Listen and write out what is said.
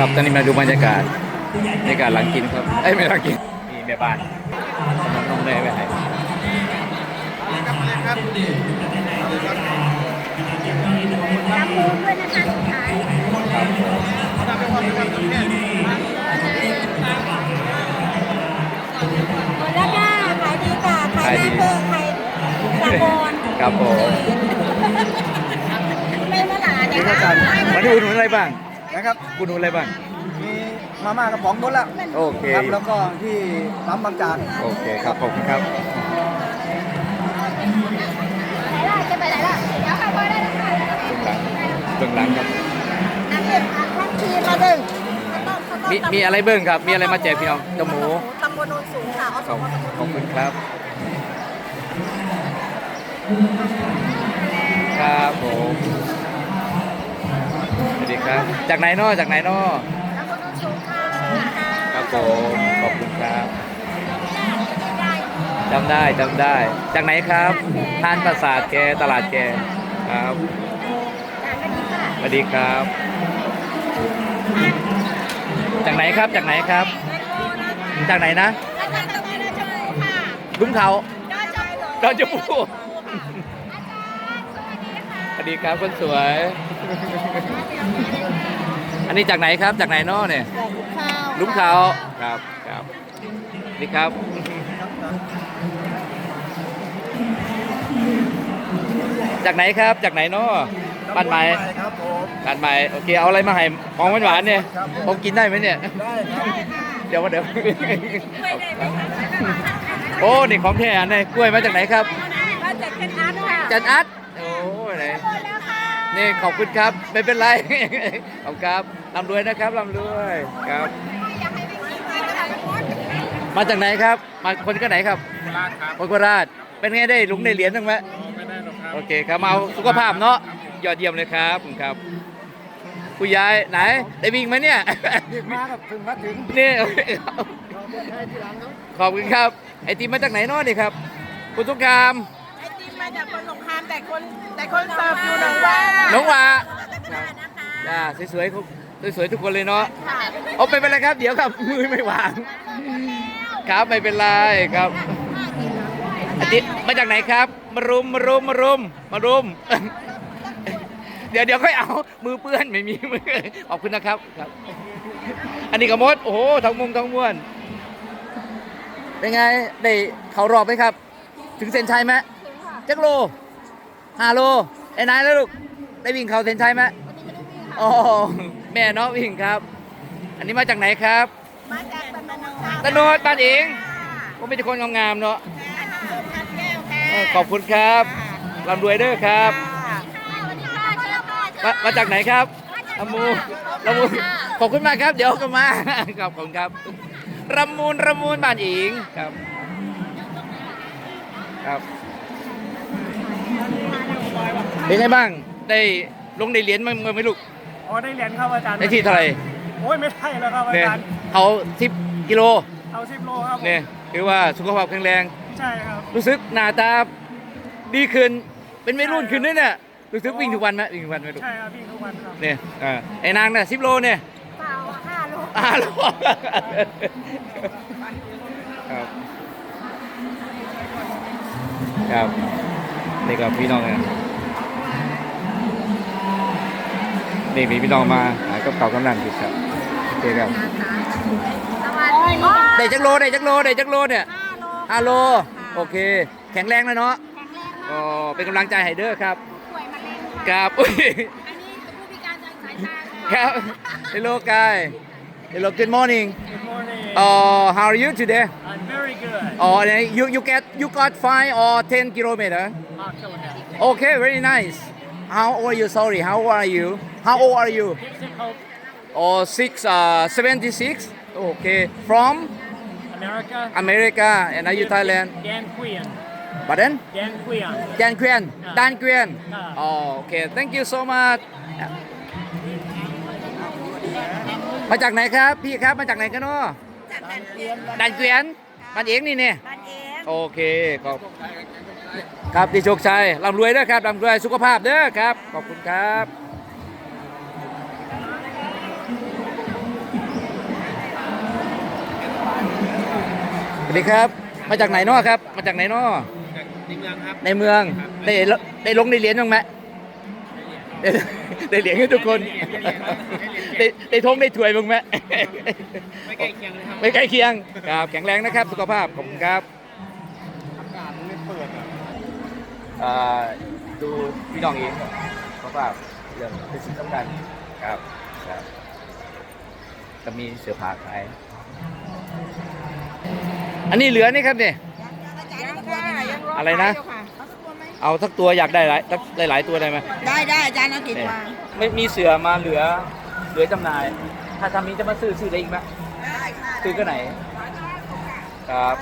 ครับตอนนี้มาดูบรรยากาศบรรยากาศหลังกินครับเอ้ยไม่หลังกินนี่แม่บ้านน้องน้องได้ไปไหนทำมูลด้วยนะคะสุดท้ายหมดแล้วค่ะขายดีค่ะขายหน้าเพิ่มขายตะโกนครับผมไม่มาหลานเนี่ยมาดูหนุนอะไรบ้าง นะครับ คุณหนุนอะไรบ้าง มีมาม่ากระป๋องหมดแล้วโอเค ครับแล้วก็ที่ปั๊มบางจากโอเคครับขอบคุณครับ ไหนล่ะจะไปไหนล่ะเดี๋ยวค่ะพอได้แล้วค่ะเบื้องหลังครับ น้ำเย็นอะท่านทีมาดึงข้าวต้มข้าวต้มมีมีอะไรเบื้องครับ มีอะไรมาแจกพี่น้องจมู ตำบลโนนสูงค่ะเอาขสออบงมาตำบลขอบคุณครับ ครับผมสวัสดี ครับ จากไหนนอจากไหนนอตำบลโนนสูงค่ะครับผมขอบคุณครับจำได้จำได้ จากไหนครับทานประสาทแกตลาดแกครับสวัสดีครับ จากไหนครับจากไหนครับ จากไหนนะลุ้มเขาดอนจมูกส วัสดีครับคนสวย อันนี้จากไหนครับจากไหนนอเนี่ยลุ้มเขาครับครับนี่ครับ จากไหนครับจากไหนเนาะบ้านไม้ครับผมบ้านไม้โอเคเอาอะไรมาให้ของหวานๆเนี่ยผมกินได้ไหมเนี่ย ได้ครับเดี๋ยวมาเดี๋ยวโอ้นี่ของแท้อันนี้กล้วยมาจากไหนครับมาจากเป็นอาร์ตค่ะจันอัดโอ้ย ไหนหมดแล้วค่ะนี่ขอบคุณครับไม่เป็นไรขอบคุณครับร่ำรวยนะครับร่ำรวยครับอยากให้ไปกินไปนะคะทุกคนมาจากไหนครับ มาคนก็ไหนครับคนโคราชเป็นไงได้ลุงได้เหรียญบ้างไหมโอเคครับมาเอาสุขภาพเนาะยอดเยี่ยมเลยครับผมครับคุณยายไหนได้วิ่งไหมเนี่ยมากับถึงมาถึงนี่โอเคครับขอบคุณครับไอติมมาจากไหนเนาะนี่ครับคุณสงคราม ไอติมมาจากคนสงครามแต่คนแต่คนเสิร์ฟอยู่หนองว่าน้องหวานะคะจ้าสวยๆสวยๆทุกคนเลยเนาะค่ะเอาไปเป็นไรครับ เดี๋ยวครับมือไม่วางครับไม่เป็นไรครับอันนี้มาจากไหนครับ มารุมมารุมมารุมมารุม เดี๋ยวเดี๋ยวค่อยเอามือเปื้อนไม่มีมือขอบคุณนะครับครับ อันนี้กระมดโอ้โหทั้งมุมทั้งมวลเป็นไงได้เขารอบไหมครับ ถึงเส้นชัยไหม จักโลห้าโลไอ้นายแล้วลูก ได้วิ่งเขาเส้นชัยไหมอ๋อแม่เนาะวิ่งครับ อันนี้มาจากไหนครับ มาจากตำบลหนองว่าตะโนดบ้านเองก็ไม่ใช่คนงามๆเนาะพันแก้วค่ะเออขอบคุณครับร่ำรวยเด้อครับมามาจากไหนครับลำมูลำมูขอบคุณมากครับ เดี๋ยวก็มาขอบคุณครับรำมูลรำมูลบ้านเองครับ ครับ เป็นไงบ้าง ได้ลงในเหรียญมั้งไหมลูก อ๋อได้เหรียญครับอาจารย์ได้ที่เท่าไหร่โอ้ยไม่ได้แล้วครับอาเนี่ยจารย์ เอาสิบกิโลเอาสิบโลครับผมเนี่ยคือว่าสุขภาพแข็งแรง ใช่ครับ รู้สึกหน้าตาดีขึ้น เป็นวัยรุ่นขึ้นด้วยเนี่ยรู้สึกวิ่งทุกวันไหมวิ่งทุกวันไหมลูก ใช่ครับวิ่งทุกวันครับ เนี่ยอ่าไอ้นางเนี่ยสิบโลเนี่ยเปล่าห้าโลอ่าโลครับครับนี่ก็พี่น้องเนี่ย นี่มีพี่น้องมาหากับเขาวกำลังกินครับโอเคครับสวัสดีค่ะได้จักโลได้จักโลได้จักโลเนี่ยห้าโลห้าโลโอเค แข็งแรงเลยเนาะแข็งแรงมากก็เป็นกำลังใจให้เด้อครับป่วยมะเร็งคค่ะรับอุ้ยอันนี้คือผู้พิการทางสายตาครับ Hello guy Hello good morning Good morning uh, how are you today I'm very good oh you you get you got five or ten kilometer Mark Killingham okay very nice how old are you sorry how old are you how old are you Gibson Hope oh six uh 76 okay from America America and are you Thailand Dan Quien pardon Dan Quien แดนเกวียนดานเกวียนอ่าอ๋อโอเค thank you so much มาจากไหนครับ พี่ครับ มาจากไหนกันเนาะจากดันเกวียนดานเกวียนบ้านเองนี่เนี่ยบ้านเองโอเคขอบครับพี่โชคชัยร่ำรวยเด้อครับร่ำรวยสุขภาพเด้อครับ ขอบคุณครับ วัสดีครับ มาจากไหนเนาะครับ มาจากไหนเนาะในเมืองครับ ในเมืองได้ได้ลงได้เหรียญบ้างไหมได้ได้เหรียญให้ทุกคน ได้ได้ทงได้ถ้วยบ้างไหมไม่ใกล้เคียงเลยครับไม่ใกล้เคียงครับแข็งแรงนะครับ สุขภาพขอบคุณครับอากาศมันไม่เปิดอะอ่าดูพี่น้องเองสุขภาพเรื่องเป็นสิ่งสำคัญครับครับก็มีเสื้อผ้าขาย อันนี้เหลือนี่ครับเนี่ยอะไรนะเอาสักตัวอยากได้หลายสักหลายๆตัวได้ไหมได้ได้อาจารย์เอากี่ตัวไม่มีเสือมาเหลือเหลือจำหน่าย ถ้าทำนี้จะมาซื้อซื้อได้อีกไหมได้ค่ะซื้อก็ไหน ครับ